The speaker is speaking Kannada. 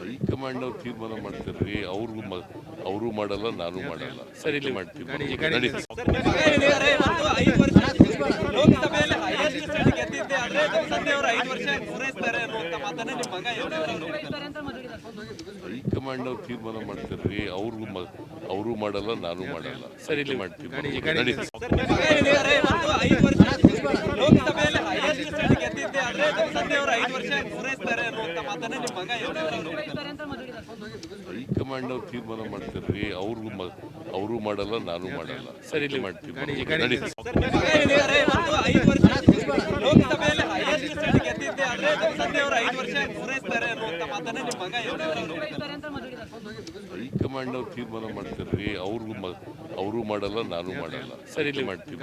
ಹೈಕಮಾಂಡ್ ಅವ್ರು ತೀರ್ಮಾನ ಮಾಡ್ತಾರ್ರಿ ಅವ್ರಿಗೂ ಅವರು ಮಾಡಲ್ಲ ನಾನು ಮಾಡಲ್ಲ. ಸರಿ ಮಾಡ್ತೀವಿ. ಹೈಕಮಾಂಡ್ ಅವ್ರು ತೀರ್ಮಾನ ಮಾಡ್ತಾರ್ರಿ ಅವ್ರಿಗೂ ಅವರು ಮಾಡಲ್ಲ ನಾನು ಮಾಡಲ್ಲ. ಸರಿ ಮಾಡ್ತೀವಿ. ಹೈಕಮಾಂಡ್ ಅವ್ರು ತೀರ್ಮಾನ ಮಾಡ್ತಾರ್ರಿ ಅವ್ರಿಗೂ ಅವರು ಮಾಡಲ್ಲ ನಾನು ಮಾಡಲ್ಲ. ಸರಿ ಮಾಡ್ತೀವಿ. ಲೋಕಸಭೆಯಲ್ಲಿ ಹೈಯೆಸ್ಟ್ ಗೆದ್ದಿದ್ದೆ. ಆದ್ರೆ ಜನಸಂಖ್ಯೆ ಅವರು ಐದು ವರ್ಷ ಪೂರೈಸ್ತಾರೆ ಹೈಕಮಾಂಡ್ ಅವ್ರು ತೀರ್ಮಾನ ಮಾಡ್ತಾರ್ರಿ ಅವ್ರಿಗೂ ಅವರು ಮಾಡಲ್ಲ ನಾನು ಮಾಡಲ್ಲ. ಸರಿ ಮಾಡ್ತೀವಿ.